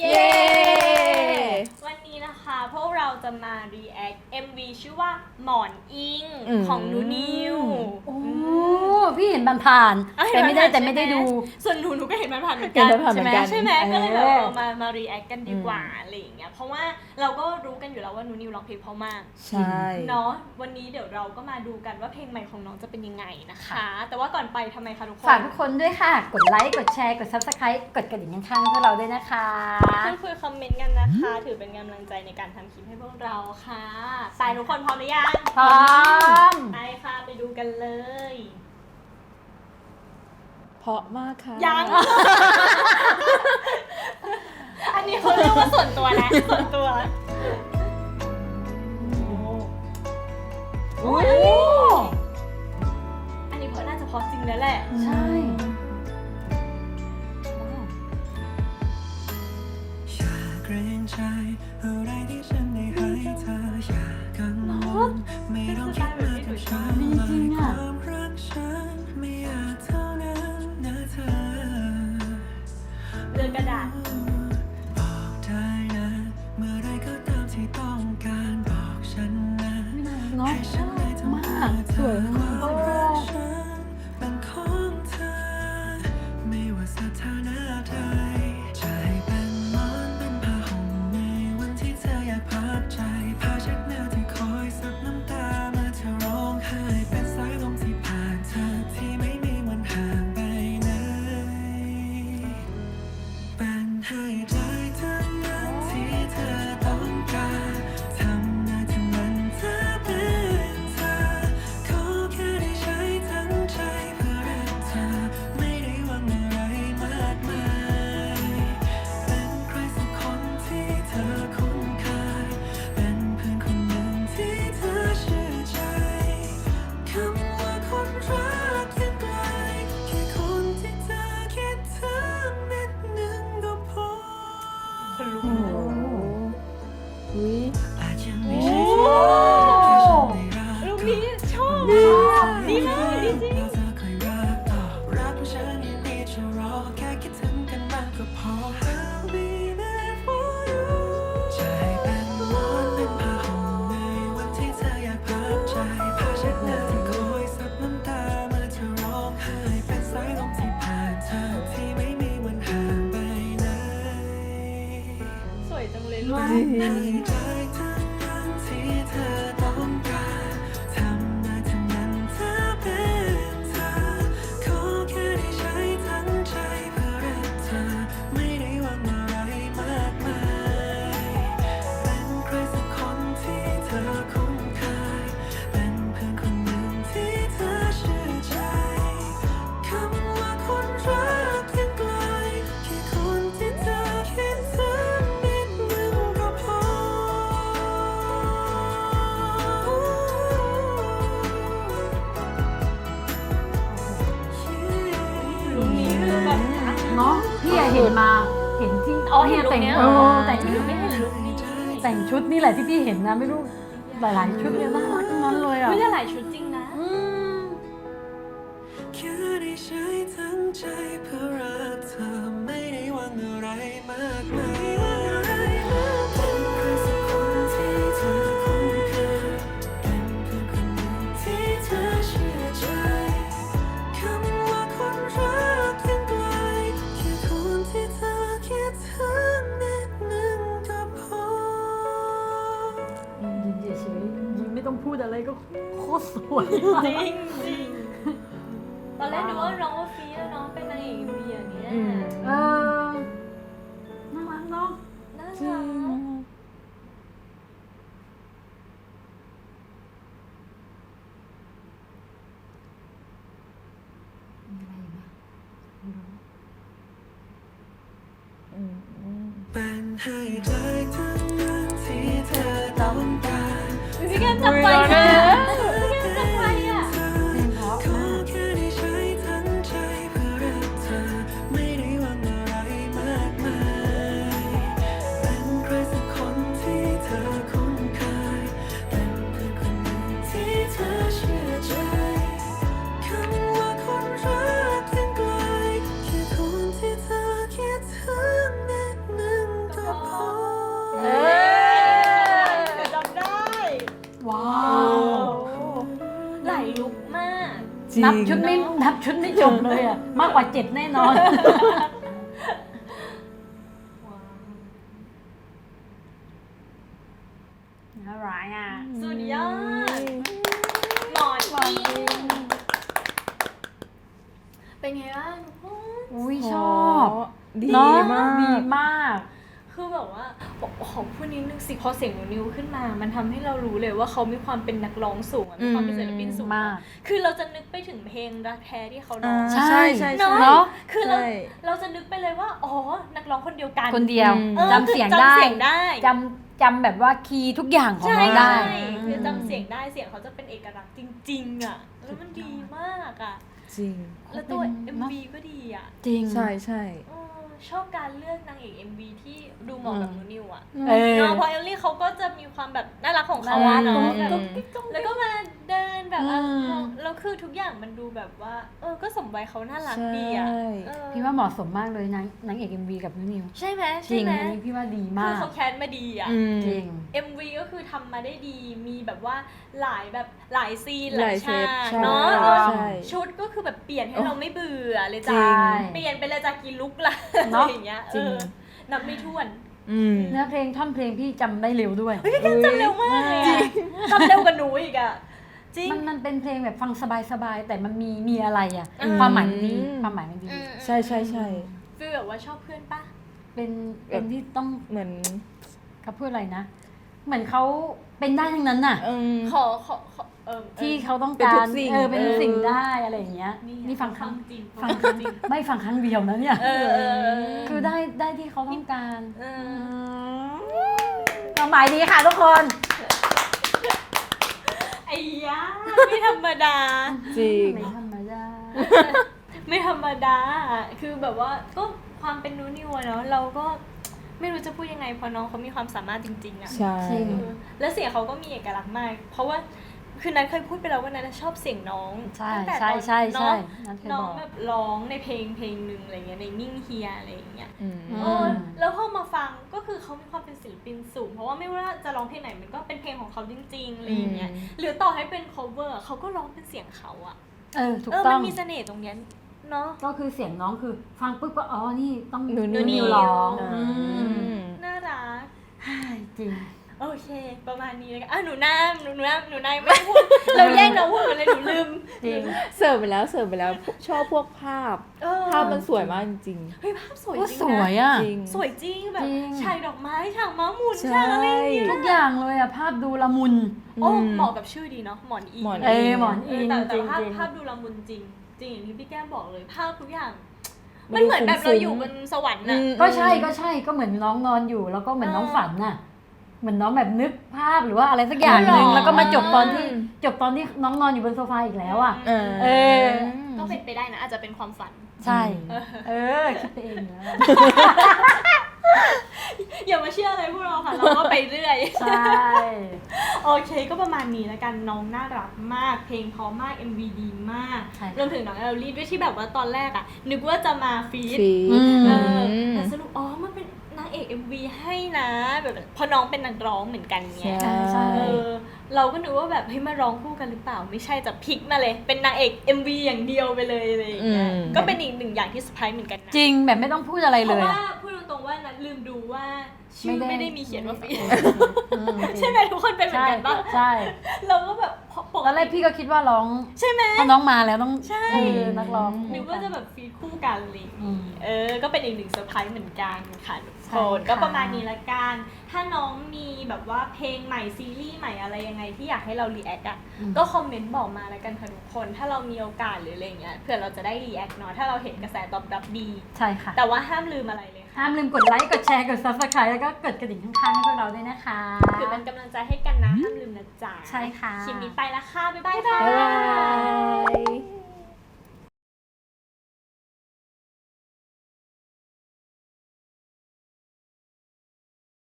เย้ จะมา react MV ชื่อว่าหมอนอิงอืม ของนูนิวโอ้พี่เห็นมันผ่านๆอะแต่ไม่ได้เห็นแต่ไม่ได้ใช่หดู ส่วนหนูหนูก็เห็นมันผ่านเหมือนเห็กันนมันผ่านเหมือนกันใช่ไหมเออ ก็เลยแบบเออมามา react กันดีกว่าอืมอะไรอย่างเงี้ยเพราะว่าเราก็รู้กันอยู่แล้วว่านูนิวร้องเพลงเพราะมาก ใช่ เนาะวันนี้เดี๋ยวเราก็มาดูกันว่าเพลงใหม่ของน้องจะเป็นยังไงนะคะ แต่ว่าก่อนไปทำไมคะทุกคนฝากทุกคนด้วยค่ะ กดไลค์ กดแชร์ กด subscribe กดกระดิ่งข้างๆพวกเราด้วยนะคะ พูดคุยคอมเมนต์กันนะคะ ถือเป็นกำลังใจในการทำคลิปให้พวกเราค่ะตายทุกคนพร้อมหรือยังพร้อมไปค่ะไปดูกันเลย เพราะมากค่ะยัง อันนี้เขาเรียกว่าส่วนตัวแล้วส่วนตัวอุ้ยอันนี้เพราะน่าจะเพอจริงแล้วแหละ ใช่ กระดาษ จังเลยลูก แต่งเนี้ยเออแต่งหนูไม่เห็นลูกนี้แต่งชุดนี่แหละที่พี่เห็นนะไม่รู้หลายๆชุดเนี่ยน่ารักทั้งนั้นเลยอะไม่ได้หลายชุดจริงนะอืมแค่ได้ใช้ทั้งใจเพื่อรักเธอไม่ได้หวังอะไรมากมาย ดอะไรก็โคตรสวยจริงจริงตอนแรกนึกว่าน้องว่าฟีแล้วน้องเป็นนางเอกเบียร์เนี้ยอืม เออน่ารักเนาะน่าจริรังกอืมอืม เป็นให้ได้ทั้ พี่ จริงนับชุดไม่นับชุดไม่จบเลยอะ มากกว่าเจ็ดแน่นอน น่ารักอะ สุดยอดหมอนอิงเป็นไงบ้างทุกคน อุ้ยชอบ ดีเนอะมาก ดีมาก คือแบบว่าขอพูดนิดนึงสิพอเสียงหนูนิวขึ้นมา มันทำให้เรารู้เลยว่าเขามีความเป็นนักร้องสูงอะมีความเป็นศิลปินสูงมาก คือเราจะนึกไปถึงเพลงรักแท้ที่เขาร้อ่าองใช่ใช่ใช่เนอะใช่เนาะคือเราใช่เราจะนึกไปเลยว่าอ๋อนักร้องคนเดียวกันคนเดียวอืมออจำเสียงคือได้จำเสียงได้จำจำแบบว่าคีย์ทุกอย่างของใช่น้องได้ใช่คือจำเสียงได้เสียงเขาจะเป็นเอกลักษณ์จริง ๆ อะ แล้วมันดีมากอะ จริง แล้วตัวเขาเป็น MV ก็ดีอะ จริง ใช่ใช่เออ ชอบการเลือกนางเอก MV ที่ดูเหมาะกับอืมหนูนิวอะเออ เนาะเพราะเอลลี่เขาก็จะมีความแบบน่ารักของเขาน่ารัอะกเนาะกุ๊กแบบกิ๊กแล้วก็มาเดิน แบบว่าอืม เราแล้วคือทุกอย่างมันดูแบบว่า เออ ก็สมวัยเขาน่ารักดีอะใช่เออพี่ว่าเหมาะสมมากเลยนางนางเอกเอ็มวีกับนุ่นนิวใช่ไหมจใช่ริงไหมอันนี้พี่ว่าดีคืมาอกเขาแคสมาดีอะ อืม จริง MV ก็คือทำมาได้ดี มีแบบว่าหลายแบบหลายซีนหหลาลายยฉากเซฟใช่เนาะใช่ชุดก็คือแบบเปลี่ยนให้เราไม่เบื่อเลยจริจ้างเปลี่ยนไปเลยจากกี่ลุกละอะเนาะไรอย่างเงี้ยจริเองอนับไม่ถ้วนอืม เนื้อเพลงท่อนเพลงพี่จำได้เร็วด้วยจำเร็วมากเลยอะจำเร็วกว่าหนูอีกอะ จริง มันมันเป็นเพลงแบบฟังสบายๆ แต่มันมีมีอะไรอะ อืม ความหมายมันดีอืมความหมายมันดีอืมใช่ใช่ใช่ฟีลแบบว่าชอบเพื่อนปะเป็นเป็นที่ต้องเหมือนเขาพูดอะไรนะ เหมือนเขาเป็นได้ทั้งนั้นน่ะ เอิ่มขอขอขอเออที่เขาต้องเป็นกาทุรกสิ่งเออเป็นทุกเออสิ่งได้อะไรอย่างเงี้ยนี่นี่ฟังครั้งจริงฟัฟังงครั้งจริงไม่ฟังครั้งเดียวนะเนี่ยเออเออคือได้ได้ที่เขาต้องการเออ ความหมายดีค่ะทุกคนไอ้ ยาไม่ธรรมดา จริง ไม่ธรรมดา ไม่ธรรมดา คือแบบว่าก็ความเป็นนูนิวอะเนาะเราก็ไม่รู้จะพูดยังไงเพราะน้องเขามีความสามารถจริงๆอะใช่ จริงเออแล้วเสียงเขาก็มีเอกลักษณ์มาก เพราะว่า คือนัทเคยพูดไปแล้วว่านัทชอบเสียงน้องใช่ตั้งแต่ใช่ตอนใช่ใช่เนาะนั่นเคยน้อบงอกแบบร้องในเพลงเพลงหนึ่งอะไรเงี้ยในนิ่งเฮียอะไรอย่างเงี้ยอืมอืม เออแล้วพอมาฟังก็คือเขามีความเป็นศิลปินสูง เพราะว่าไม่ว่าจะร้องเพลงไหนมันก็เป็นเพลงของเขาจริงๆอะไรอย่างเงี้ยอืม หรือต่อให้เป็น cover อะเขาก็ร้องเป็นเสียงเขาอะเออถูกเออต้มัอนงมีเสน่ห์ตรงเนี้ยเนาะ ก็คือเสียงน้องคือ ฟังปุ๊บก็อ๋อนี่ต้องนูนิว นิวร้องอ่าอืม น่ารัก จริง โอเค ประมาณนี้เลยกันอะหนูน้ำหนูน้ำหนูนายไม่ได้พูด เราแย่งน้องพูดหมดเลยหนูลืมจริงเสิร์ฟไปแล้วเสิร์ฟไปแล้วชอบพวกภาพ เออภาพมันสวยมากจริงเฮ้ยภาพสวยโอ้จริงสนะวยอะ จริง สวยจริงแบบจริง ฉากดอกไม้ฉากม้าหมุนใช่ ฉากอะไรอย่างเงี้ยทุกอย่างเลยอะ ภาพดูละมุน โอ้อืมเหมาะกับชื่อดีเนาะหมอนอิงหมอนเออหมอนเออิองแต่แต่จริงภาพจริงภาพดูละมุนจริง จริงอย่างที่พี่แก้มบอกเลยภาพทุกอย่าง มัมันนเหมือนแบบฟุ้เรางๆอยู่บนสวรรค์อืน่ะมก็ใช่ก็ใช่ก็เหมือนน้องนอนอยู่แล้วก็เหมือนน้องเออฝันน่ะ เหมือนน้องแบบนึกภาพหรือว่าอะไรสักอย่างหนึ่งอ๋อเหรอแล้วก็มาจบตอนที่จบตอนที่น้องนอนอยู่บนโซฟาอีกแล้วอะ เออเออก็เป็นไปได้นะ อาจจะเป็นความฝัน ใช่เออเออ คิดไปเองนะอย่ามาเชื่ออะไรพวกเราค่ะ เราก็ไปเรื่อย ใช่ โอเคก็ประมาณนี้แล้วกันน้องน่ารักมาก เพลงเพราะมาก MV ดีมากใช่รวมถึงน้องเอลลี่ด้วยที่แบบว่าตอนแรกอะนึกว่าจะมาฟีดฟีดอืมเออมแต่สรุปอ๋อมันเป็น นางเอก MV ให้นะแบบเพราะน้องเป็นนักร้องเหมือนกันไงใช่ใช่ เออเราก็นึกว่าแบบเฮ้ยมาร้องคู่กันหรือเปล่าไม่ใช่จะพลิกมาเลย เป็นนางเอก MV อย่างเดียวไปเลยอะไรอย่างเงี้ยอืม ก็เป็นอีกหนึ่งอย่างที่เซอร์ไพรส์เหมือนกันนะจริงแบบไม่ต้องพูดอะไรเพเลราะยว่าอะ พูดตรงๆว่านัทลืมดูว่าชื่อไม่ได้มีเขียนว่าฟีดอืมใช่ไหมทุกคนเป็นเหมือใช่นกันปะใช่ เราก็แบบ ปตอนแรกพี่ก็คิดว่าร้องใช่ไหม ถ้าน้องมาแล้วต้องใช่ เออนักร้องนึกว่าจะแบบฟีดคู่กันอะไรอย่างอืงี้ม เออ ก็เป็นอีกหนึ่งเซอร์ไพรส์เหมือนกันค่ะทุกใช่คนค่ะก็ประมาณนี้ละกัน ถ้าน้องมีแบบว่าเพลงใหม่ซีรีส์ใหม่อะไรยังไงที่อยากให้เรารีแอคอะก็คอมเมนต์บอกมาแล้วกันค่ะทุกคน ถ้าเรามีโอกาสหรืออะไรอย่างเงี้ยเผื่อเราจะได้รีแอคเนาะถ้าเราเห็นกระแสตอบรับดี ใช่ค่ะ แต่ว่าห้ามลืมอะไรเลยค่ะ ห้ามลืมกดไลค์ กดแชร์ กด subscribe แล้วก็กดกระดิ่งข้างๆให้พวกเราด้วยนะคะ คือเป็นกำลังใจให้กันนะห้ามลืมนะจ๊ะใช่ค่ะ คลิปนี้ไปละค่ะ บ๊ายบายค่ะบ๊ายบาย